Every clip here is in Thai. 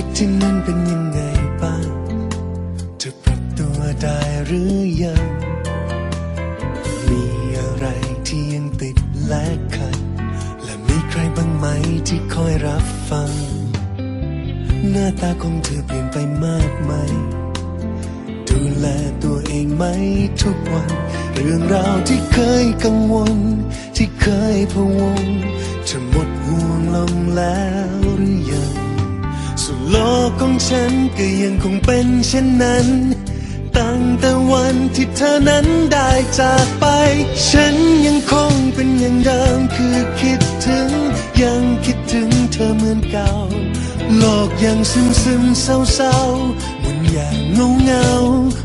วิตที่นั่นเป็นยังไงบ้างเธอปรับตัวได้หรือยัง มีอะไรที่ยังติดและขัด และมีใครบ้างไหมที่คอยรับฟัง หน้าตาของเธอเปลี่ยนไปมากไหม ดูแลตัวเองไหมทุกวัน เรื่องราวที่เคยกังวล ที่เคยพะวงจะหมดห่วงลงแล้วหรือยัง กของฉันก็ยังคงเป็นเช่นนั้น ตั้งแต่วันที่เธอนั้นได้จากไป ฉันยังคงเป็นอย่างเดิมคือคิดถึง ยังคิดถึงเธอเหมือนเก่า โลกยังซึมซึมเศร้าเศร้าๆมันอย่างเงาเงา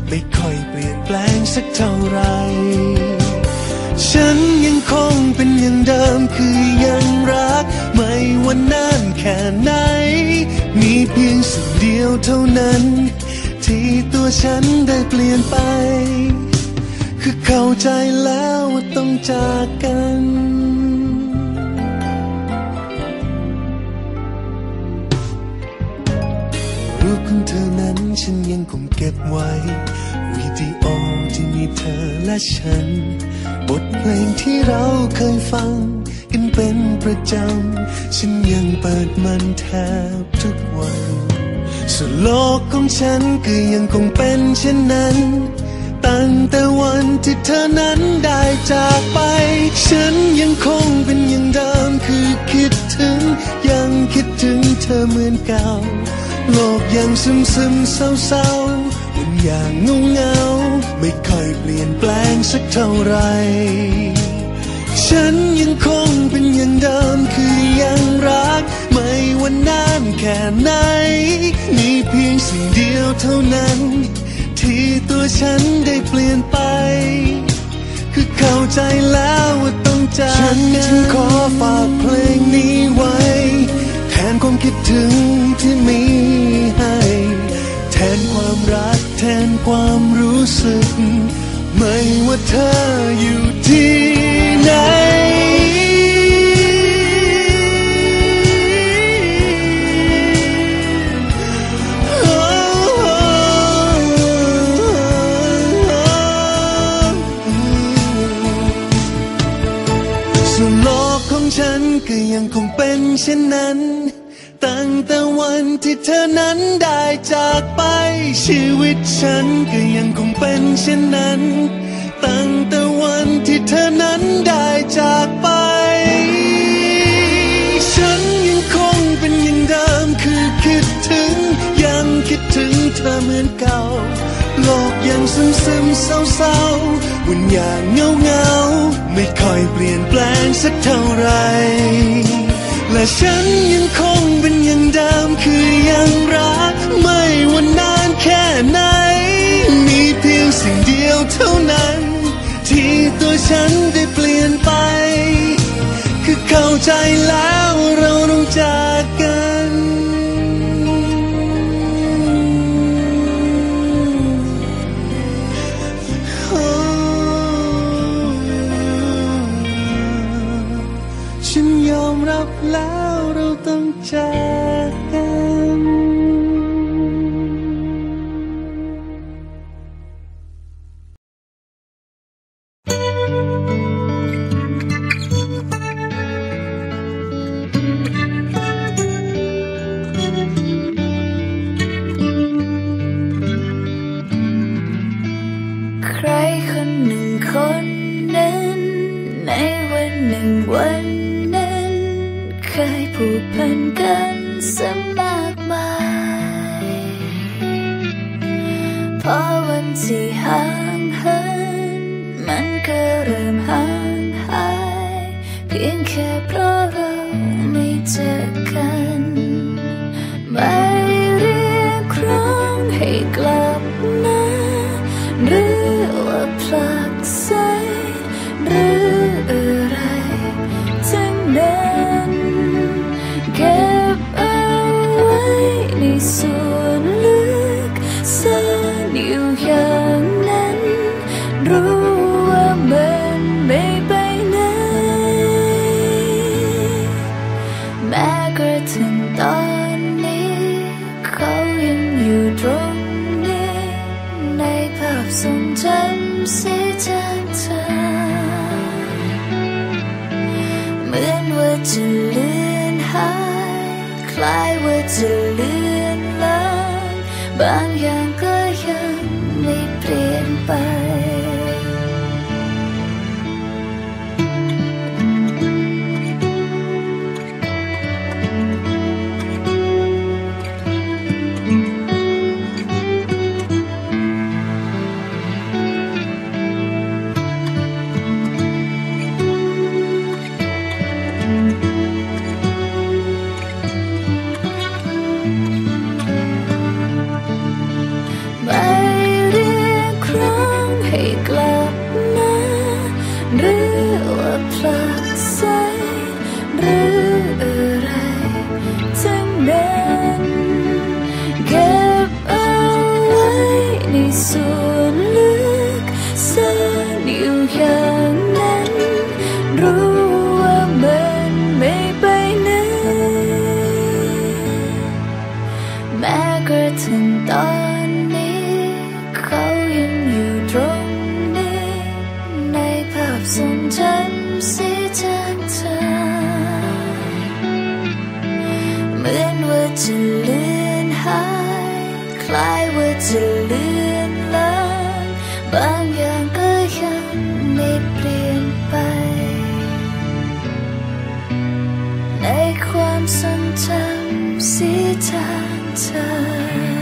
ไม่ค่อยเปลี่ยนแปลงสักเท่าไหร่ฉันยังคงเป็นอย่างเดิมคือยังรัก ไม่ว่านานแค่ไหน เพียงสิ่งเดียวเท่านั้น ที่ตัวฉันได้เปลี่ยนไป คือเข้าใจแล้วว่าต้องจากกัน องเธอนั้นฉันยังคงเก็บไว้ วิดีโอที่มีเธอและฉัน บทเพลงที่เราเคยฟัง กันเป็นประจำ ฉันยังเปิดมันแทบทุกวันส่วนโลกของฉันก็ยังคงเป็นเช่นนั้นตั้งแต่วันที่เธอนั้นได้จากไป ฉันยังคงเป็นอย่างเดิมคือคิดถึง ยังคิดถึงเธอเหมือนเก่า โลกยังซึมซึมเศร้าเศร้าๆมันอย่างเงาเงาไม่ค่อยเปลี่ยนแปลงสักเท่าไร ฉันยังคงเป็นอย่างเดิมคือยังรัก ไม่ว่านานแค่ไหน มีเพียงสิ่งเดียวเท่านั้น ที่ตัวฉันได้เปลี่ยนไป คือเข้าใจแล้วว่าต้องจากฉันจึงขอฝากเพลงนี้ไว้ ความคิดถึงที่มีให้ แทนความรักแทนความรู้สึก ไม่ว่าเธออยู่ที่ไหนส่วนโลกของฉันก็ยังคงเป็นเช่นนั้น แต่วันที่เธอนั้นได้จากไป ชีวิตฉันก็ยังคงเป็นเช่นนั้น ตั้งแต่วันที่เธอนั้นได้จากไป ฉันยังคงเป็นอย่างเดิมคือคิดถึง ยังคิดถึงเธอเหมือนเก่าโลกยังซึมซึมเศร้าเศร้าๆวันอย่างเงาเงาไม่ค่อยเปลี่ยนแปลงสักเท่าไหร่ และฉันยังคงเป็นอย่างเดิมคือยังรัก ไม่ว่านานแค่ไหน มีเพียงสิ่งเดียวเท่านั้น ที่ตัวฉันได้เปลี่ยนไป คือเข้าใจแล้ว บแล้วเราต้องจากกันใครคนหนึ่งคนนั้นในวันหนึ่งวันนั้น เคยผูกพันกันสมากมายพอวันที่ห่างเหินมันก็เริ่มห่างหาย เพียงแค่เพราะเราไม่เจอ ส่วนลึกซ่อนอยู่อย่างนั้น รู้ว่ามันไม่ไปไหนแม้กระทั่งตอนนี้คอยู่ตรงนี้ ในภาพทรงจำสีจางเธอเหมือนว่าจะเลือนหายคล้ายว่าจะเลือน บางอย่างก็ยังไม่เปลี่ยนไป กระทั่งตอนนี้ เขายังอยู่ตรงนี้ ในภาพทรงจำสีจางเธอ เหมือนว่าจะเลือนหาย คล้ายว่าจะเลือนลางบางอย่างก็ยังไม่เปลี่ยนไป ในความทรงจำสีจางเธอ